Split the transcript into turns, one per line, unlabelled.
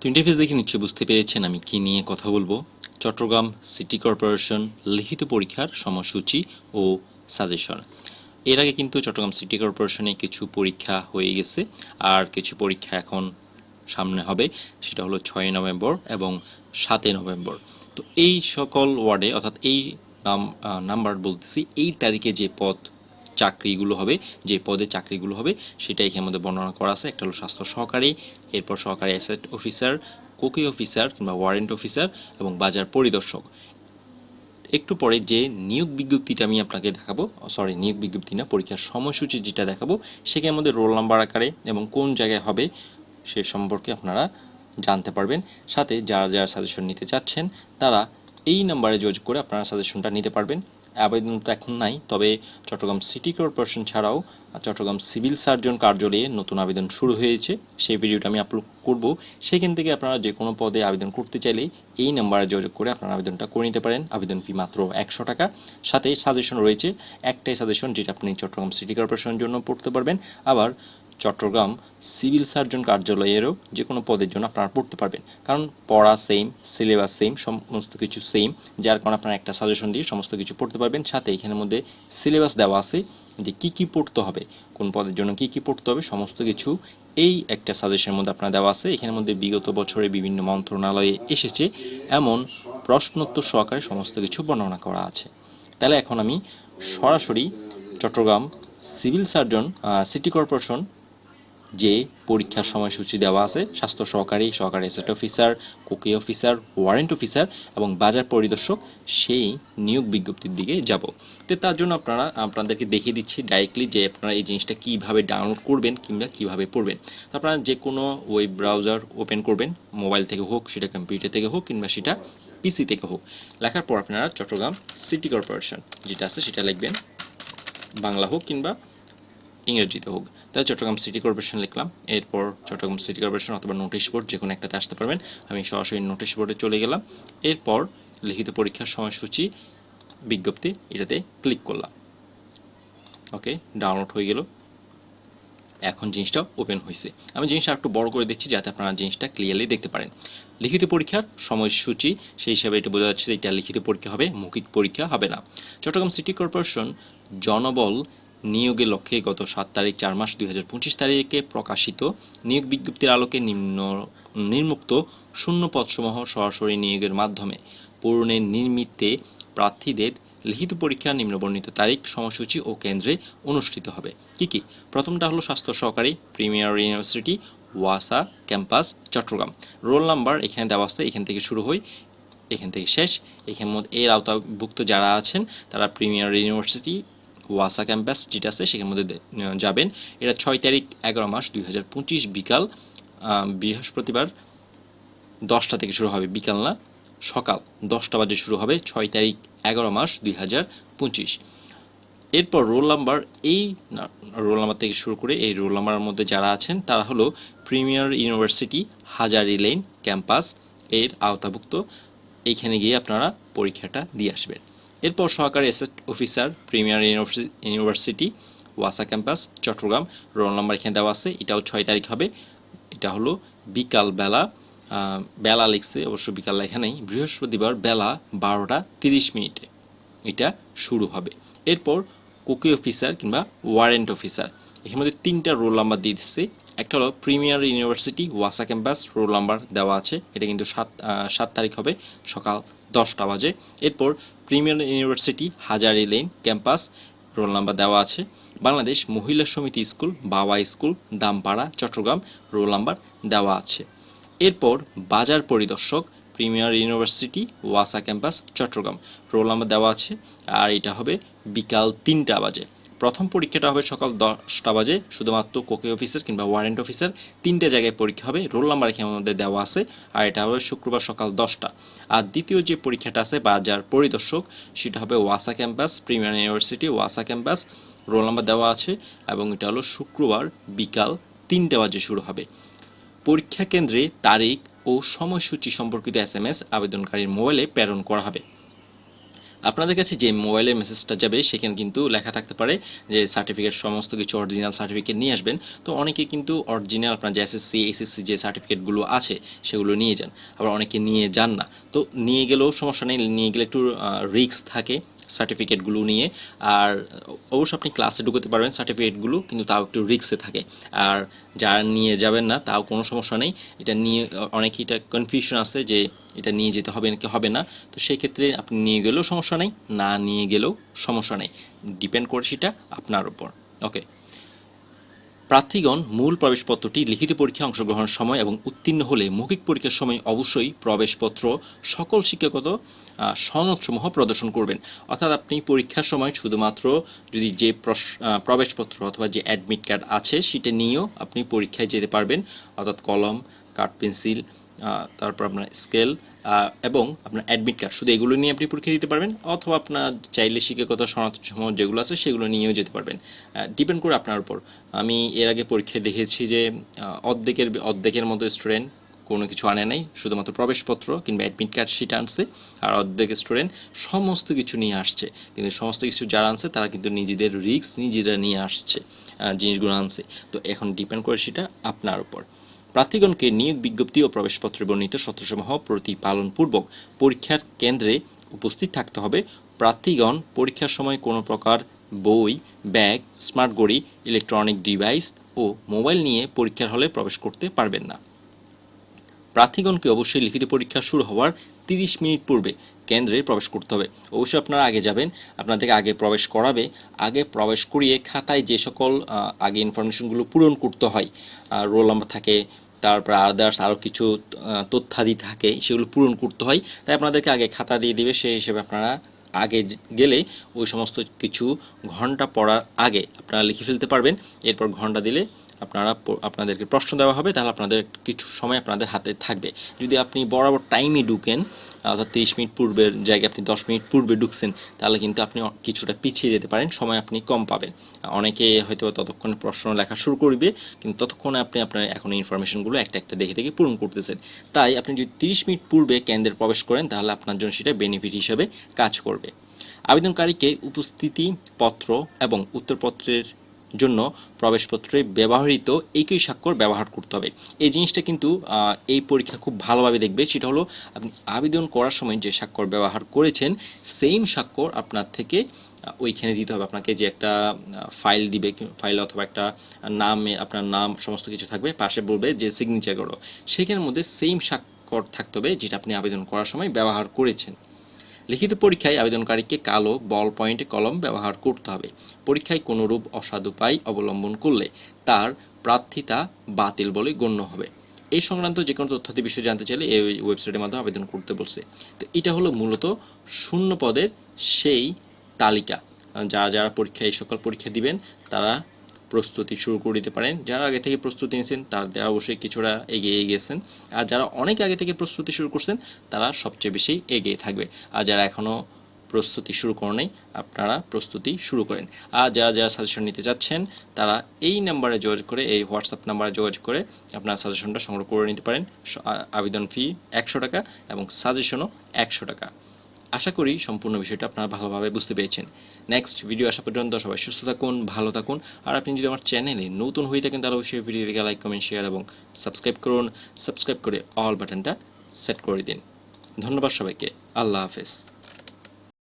তো ইন্টারফেস দেখে নিশ্চয়ই বুঝতে পেরেছেন আমি কি নিয়ে কথা বলব। চট্টগ্রাম সিটি কর্পোরেশন লিখিত পরীক্ষার সময়সূচি ও সাজেশন। এর আগে কিন্তু চট্টগ্রাম সিটি কর্পোরেশনে কিছু পরীক্ষা হয়ে গেছে আর কিছু পরীক্ষা এখন সামনে হবে, সেটা হলো ছয় নভেম্বর এবং সাতই নভেম্বর। তো এই সকল ওয়ার্ডে অর্থাৎ এই নাম নাম্বার বলতেছি, এই তারিখে যে পদ চাকরিগুলো হবে, যে পদে চাকরিগুলো হবে সেটা এখানে মধ্যে বর্ণনা করা আছে। একটা হলো স্বাস্থ্য সহকারী, এরপর সহকারী অ্যাসেট অফিসার, কোকি অফিসার কিংবা ওয়ারেন্ট অফিসার এবং বাজার পরিদর্শক। একটু পরে যে নিয়োগ বিজ্ঞপ্তিটা আমি আপনাকে দেখাবো সরি, নিয়োগ বিজ্ঞপ্তি না, পরীক্ষার সময়সূচি যেটা দেখাবো সেখানে মধ্যে রোল নাম্বার আকারে এবং কোন জায়গায় হবে সে সম্পর্কে আপনারা জানতে পারবেন। সাথে যারা যারা সাজেশন নিতে চাচ্ছেন, তারা এই নাম্বারে যোগাযোগ করে আপনারা সাজেশনটা নিতে পারবেন। আবেদন তো এখন নাই, তবে চট্টগ্রাম সিটি কর্পোরেশন ছাড়াও চট্টগ্রাম সিভিল সার্জন কার্যালয়ে নতুন আবেদন শুরু হয়েছে। সেই ভিডিওটা আমি আপলোড করব। সেখান থেকে আপনারা যে কোনো পদে আবেদন করতে চাইলে এই নাম্বারে যোগাযোগ করে আপনারা আবেদনটা করে নিতে পারেন। আবেদন ফি মাত্র একশো টাকা। সাথে সাজেশন রয়েছে। একটাই সাজেশন যেটা আপনি চট্টগ্রাম সিটি কর্পোরেশনের জন্য পড়তে পারবেন। আবার চট্টগ্রাম সিভিল সার্জন কার্যালয়েরও যে কোনো পদের জন্য আপনারা পড়তে পারবেন। কারণ পড়া সেম সিলেবাস সেম সমস্ত কিছু সেম যার কারণে আপনারা একটা সাজেশন দিয়ে সমস্ত কিছু পড়তে পারবেন। সাথে এখানের মধ্যে সিলেবাস দেওয়া আছে যে কি কি পড়তে হবে, কোন পদের জন্য কি কি পড়তে হবে, সমস্ত কিছু এই একটা সাজেশনের মধ্যে আপনার দেওয়া আছে। এখানের মধ্যে বিগত বছরে বিভিন্ন মন্ত্রণালয়ে এসেছে এমন প্রশ্নোত্তর সহকারে সমস্ত কিছু বর্ণনা করা আছে। তাহলে এখন আমি সরাসরি Chattogram civil surgeon city corporation যে পরীক্ষার সময়সূচি দেওয়া আছে, স্বাস্থ্য সহকারী সহকারী এসেট অফিসার কুকি অফিসার ওয়ারেন্ট অফিসার এবং বাজার পরিদর্শক সেই নিয়োগ বিজ্ঞপ্তির দিকে যাব। তো তার জন্য আপনারা, আপনাদেরকে দেখিয়ে দিচ্ছি ডাইরেক্টলি যে আপনারা এই জিনিসটা কীভাবে ডাউনলোড করবেন কিংবা কীভাবে পড়বেন। তো আপনারা যে কোনো ওয়েব ব্রাউজার ওপেন করবেন মোবাইল থেকে হোক, সেটা কম্পিউটার থেকে হোক কিংবা সেটা পিসি থেকে হোক। লেখার পর আপনারা চট্টগ্রাম সিটি কর্পোরেশন যেটা আছে সেটা লিখবেন, বাংলা হোক কিংবা ইংরেজিতে হোক। তাহলে চট্টগ্রাম সিটি কর্পোরেশন লিখলাম। এরপর চট্টগ্রাম সিটি কর্পোরেশন অথবা নোটিশ বোর্ড যে কোনো একটাতে আসতে পারবেন। আমি সরাসরি নোটিশ বোর্ডে চলে গেলাম। এরপর লিখিত পরীক্ষার সময়সূচি, বিজ্ঞপ্তি এটাতে ক্লিক করলাম। ওকে, ডাউনলোড হয়ে গেল। এখন জিনিসটা ওপেন হয়েছে। আমি জিনিসটা একটু বড় করে দিচ্ছি যাতে আপনারা জিনিসটা ক্লিয়ারলি দেখতে পারেন। লিখিত পরীক্ষার সময়সূচি, সেই হিসাবে এটা বোঝা যাচ্ছে যে এটা লিখিত পরীক্ষা হবে, মৌখিক পরীক্ষা হবে না। চট্টগ্রাম সিটি কর্পোরেশন জনবল নিয়োগের লক্ষ্যে গত সাত তারিখ চার মাস দুই হাজার পঁচিশ তারিখে প্রকাশিত নিয়োগ বিজ্ঞপ্তির আলোকে নিম্ন, নির্মুক্ত শূন্য পদসমূহ সরাসরি নিয়োগের মাধ্যমে পূরণে নির্মিতে প্রার্থীদের লিখিত পরীক্ষা নিম্নবর্ণিত তারিখ, সময়সূচি ও কেন্দ্রে অনুষ্ঠিত হবে। কি কি? প্রথমটা হলো স্বাস্থ্য সহকারী, প্রিমিয়ার ইউনিভার্সিটি, ওয়াসা ক্যাম্পাস, চট্টগ্রাম। রোল নাম্বার এখানে দেওয়া আছে, এখান থেকে শুরু হয় এখান থেকে শেষ। এখানের মধ্যে এর আওতাভুক্ত যারা আছেন, তারা প্রিমিয়ার ইউনিভার্সিটি ওয়াসা ক্যাম্পাস যেটা আছে সেখানের মধ্যে যাবেন। এটা ছয় তারিখ এগারো মাস দুই হাজার পঁচিশ বিকাল বৃহস্পতিবার দশটা থেকে শুরু হবে, বিকাল না, সকাল দশটা বাজে শুরু হবে, ছয় তারিখ এগারো মাস দুই হাজার পঁচিশ। এরপর রোল নাম্বার এই রোল নাম্বার থেকে শুরু করে এই রোল নাম্বারের মধ্যে যারা আছেন, তারা হলো Premier University, Hazari lane campus এর আওতাভুক্ত। এইখানে গিয়ে আপনারা পরীক্ষাটা দিয়ে আসবেন। এরপর সহকারী অ্যাসেট অফিসার প্রিমিয়ার ইউনিভার্সিটি ওয়াসা ক্যাম্পাস চট্টগ্রাম রোল নাম্বার এখানে দেওয়া আছে। এটাও ছয় তারিখ হবে। এটা হলো বিকাল বেলা। বেলা লিখছে, অবশ্য বিকাল লেখা নেই। বৃহস্পতিবার বেলা বারোটা তিরিশ মিনিটে এটা শুরু হবে। এরপর কুকি অফিসার কিংবা ওয়ারেন্ট অফিসার এখানে মধ্যে তিনটা রোল নাম্বার দিয়ে দিচ্ছে। একটা হলো প্রিমিয়ার ইউনিভার্সিটি ওয়াসা ক্যাম্পাস রোল নাম্বার দেওয়া আছে। এটা কিন্তু সাত সাত তারিখ হবে। সকাল দশটা বাজে। এরপর Premier University Hazari lane campus, roll number দেওয়া আছে। Bangladesh Mahila Samiti school, Bawa school, Dampara, Chattogram, roll number দেওয়া আছে। এরপর বাজার পরিদর্শক, প্রিমিয়ার ইউনিভার্সিটি, ওয়াসা ক্যাম্পাস, চট্টগ্রাম, রোল নাম্বার দেওয়া আছে। আর এটা হবে বিকাল তিনটা বাজে। প্রথম পরীক্ষাটা হবে সকাল দশটা বাজে, শুধুমাত্র কোকে অফিসার কিংবা ওয়ারেন্ট অফিসার। তিনটে জায়গায় পরীক্ষা হবে, রোল নাম্বার এখানে মধ্যে দেওয়া আছে, আর এটা হবে শুক্রবার সকাল দশটা। আর দ্বিতীয় যে পরীক্ষাটা আছে বাজার পরিদর্শক, সেটা হবে ওয়াসা ক্যাম্পাস, প্রিমিয়ার ইউনিভার্সিটি ওয়াসা ক্যাম্পাস, রোল নাম্বার দেওয়া আছে, এবং এটা হলো শুক্রবার বিকাল তিনটে বাজে শুরু হবে। পরীক্ষা কেন্দ্রে তারিখ ও সময়সূচি সম্পর্কিত এস এম এস আবেদনকারীর মোবাইলে প্রেরণ করা হবে। আপনাদের কাছে যে মোবাইলের মেসেজটা যাবে, সেখানে কিন্তু লেখা থাকতে পারে যে সার্টিফিকেট সমস্ত কিছু অরিজিনাল সার্টিফিকেট নিয়ে আসবেন। তো অনেকে কিন্তু অরিজিনাল আপনার যে এসএসসি এসএসসি যে সার্টিফিকেটগুলো আছে, সেগুলো নিয়ে যান। আবার অনেকে নিয়ে যান না। তো নিয়ে গেলেও সমস্যা নেই, নিয়ে গেলে একটু রিক্স থাকে। সার্টিফিকেটগুলো নিয়ে। আর অবশ্য আপনি ক্লাসে ঢুকতে পারবেন সার্টিফিকেটগুলো কিন্তু তাও একটু রিক্সে থাকে। আর যারা নিয়ে যাবেন না, তাও কোনো সমস্যা নেই। এটা নিয়ে অনেকেই এটা কনফিউশন আছে যে এটা নিয়ে যেতে হবে নাকি হবে না। তো সেক্ষেত্রে আপনি নিয়ে গেলেও সমস্যা নেই, না নিয়ে গেলেও সমস্যা নেই। ডিপেন্ড করে সেটা আপনার উপর। ওকে প্রার্থীগণ মূল প্রবেশপত্রটি লিখিত পরীক্ষায় অংশগ্রহণের সময় এবং উত্তীর্ণ হলে মৌখিক পরীক্ষার সময় অবশ্যই প্রবেশপত্র সকল শিক্ষাগত সনদসমূহ প্রদর্শন করবেন। অর্থাৎ আপনি পরীক্ষার সময় শুধুমাত্র যদি যে প্রবেশপত্র অথবা যে অ্যাডমিট কার্ড আছে সেটা নিয়েও আপনি পরীক্ষায় যেতে পারবেন। অর্থাৎ কলম কাঠ পেন্সিল তারপর আপনার স্কেল এবং আপনার অ্যাডমিট কার্ড শুধু এগুলো নিয়ে আপনি পরীক্ষা দিতে পারবেন, অথবা আপনার চাইলে শিক্ষকতা সমূহ যেগুলো আছে সেগুলো নিয়েও যেতে পারবেন। ডিপেন্ড করে আপনার উপর। আমি এর আগে পরীক্ষায় দেখেছি যে অর্ধেকের অর্ধেকের মতো স্টুডেন্ট কোনো কিছু আনে নাই, শুধুমাত্র প্রবেশপত্র কিংবা অ্যাডমিট কার্ড সেটা আনছে, আর অর্ধেক স্টুডেন্ট সমস্ত কিছু নিয়ে আসছে। কিন্তু সমস্ত কিছু যারা আনছে, তারা কিন্তু নিজেদের রিস্ক নিজেরা নিয়ে আসছে জিনিসগুলো আনছে। তো এখন ডিপেন্ড করে সেটা আপনার উপর। প্রার্থীগণকে নিয়োগ বিজ্ঞপ্তি ও প্রবেশপত্রে বর্ণিত সত্যসমূহ প্রতিপালনপূর্বক পরীক্ষার কেন্দ্রে উপস্থিত থাকতে হবে। প্রার্থীগণ পরীক্ষার সময় কোনো প্রকার বই, ব্যাগ, স্মার্ট ঘড়ি, ইলেকট্রনিক ডিভাইস ও মোবাইল নিয়ে পরীক্ষার হলে প্রবেশ করতে পারবেন না। প্রার্থীগণকে অবশ্যই লিখিত পরীক্ষা শুরু হওয়ার তিরিশ মিনিট পূর্বে কেন্দ্রে প্রবেশ করতে হবে। অবশ্যই আপনারা আগে যাবেন আপনাদেরকে আগে প্রবেশ করাবে। আগে প্রবেশ করিয়ে খাতায় যে সকল আগে ইনফরমেশনগুলো পূরণ করতে হয় রোল নাম্বার থাকে, তারপর আদার্স আরও কিছু তথ্যাদি থাকে, সেগুলো পূরণ করতে হয়। তাই আপনাদেরকে আগে খাতা দিয়ে দিবে, সেই হিসেবে আপনারা আগে গেলে ওই সমস্ত কিছু ঘণ্টা পড়ার আগে আপনারা লিখে ফেলতে পারবেন। এরপর ঘণ্টা দিলে আপনারা আপনাদেরকে প্রশ্ন দেওয়া হবে, তাহলে আপনাদের কিছু সময় আপনাদের হাতে থাকবে। যদি আপনি বরাবর টাইমে ঢুকেন, অর্থাৎ তিরিশ মিনিট পূর্বের জায়গায় আপনি দশ মিনিট পূর্বে ঢুকছেন, তাহলে কিন্তু আপনি কিছুটা পিছিয়ে যেতে পারেন, সময় আপনি কম পাবেন। অনেকে হয়তো ততক্ষণে প্রশ্ন লেখা শুরু করবে, কিন্তু ততক্ষণে আপনি আপনার এখন ইনফরমেশনগুলো একটা একটা দেখে দেখে পূরণ করতেছেন। তাই আপনি যদি তিরিশ মিনিট পূর্বে কেন্দ্রে প্রবেশ করেন, তাহলে আপনার জন্য সেটা বেনিফিট হিসাবে কাজ করবে। আবেদনকারীকে উপস্থিতি পত্র এবং উত্তরপত্রের জন্য প্রবেশপত্রে ব্যবহৃত একই স্বাক্ষর ব্যবহার করতে হবে। এই জিনিসটা কিন্তু এই পরীক্ষা খুব ভালোভাবে দেখবে। সেটা হলো, আপনি আবেদন করার সময় যে স্বাক্ষর ব্যবহার করেছেন সেম স্বাক্ষর আপনার থেকে ওইখানে দিতে হবে। আপনাকে যে একটা ফাইল দিবে ফাইল অথবা একটা নামে, আপনার নাম, সমস্ত কিছু থাকবে, পাশে বলবে যে সিগনেচার করো। সেখানের মধ্যে সেম স্বাক্ষর থাকতে হবে, যেটা আপনি আবেদন করার সময় ব্যবহার করেছেন। লিখিত পরীক্ষায় আবেদনকারীকে কালো বল পয়েন্টে কলম ব্যবহার করতে হবে। পরীক্ষায় কোনোরূপ অসাধুপায় অবলম্বন করলে তার প্রার্থিতা বাতিল বলে গণ্য হবে। এই সংক্রান্ত যে কোনো তথ্যাদি বিষয়ে জানতে চাইলে এই ওয়েবসাইটের মাধ্যমে আবেদন করতে বলছে। তো এটা হলো মূলত শূন্য পদের সেই তালিকা। যারা যারা পরীক্ষা এই সকল পরীক্ষা দিবেন, তারা প্রস্তুতি শুরু করে দিতে পারেন। যারা আগে থেকে প্রস্তুতি নিয়েছেন, তারা অবশ্যই কিছুটা এগিয়ে গেছেন। আর যারা অনেক আগে থেকে প্রস্তুতি শুরু করছেন, তারা সবচেয়ে বেশি এগিয়ে থাকবে। আর যারা এখনও প্রস্তুতি শুরু করেনি আপনারা প্রস্তুতি শুরু করেন। আর যারা যারা সাজেশন নিতে যাচ্ছেন তারা এই নাম্বারে যোগাযোগ করে, এই হোয়াটসঅ্যাপ নাম্বারে যোগাযোগ করে আপনারা সাজেশনটা সংগ্রহ করে নিতে পারেন। আবেদন ফি একশো টাকা এবং সাজেশনও একশো টাকা। আশা করি সম্পূর্ণ বিষয়টা আপনারা ভালোভাবে বুঝতে পেরেছেন। নেক্সট ভিডিও আসা পর্যন্ত সবাই সুস্থ থাকুন, ভালো থাকুন। আর আপনি যদি আমার চ্যানেলে নতুন হয়ে থাকেন, তাহলে অবশ্যই ভিডিও দেখে লাইক কমেন্ট শেয়ার এবং সাবস্ক্রাইব করুন। সাবস্ক্রাইব করে অল বাটনটা সেট করে দিন। ধন্যবাদ সবাইকে। আল্লাহ হাফেজ।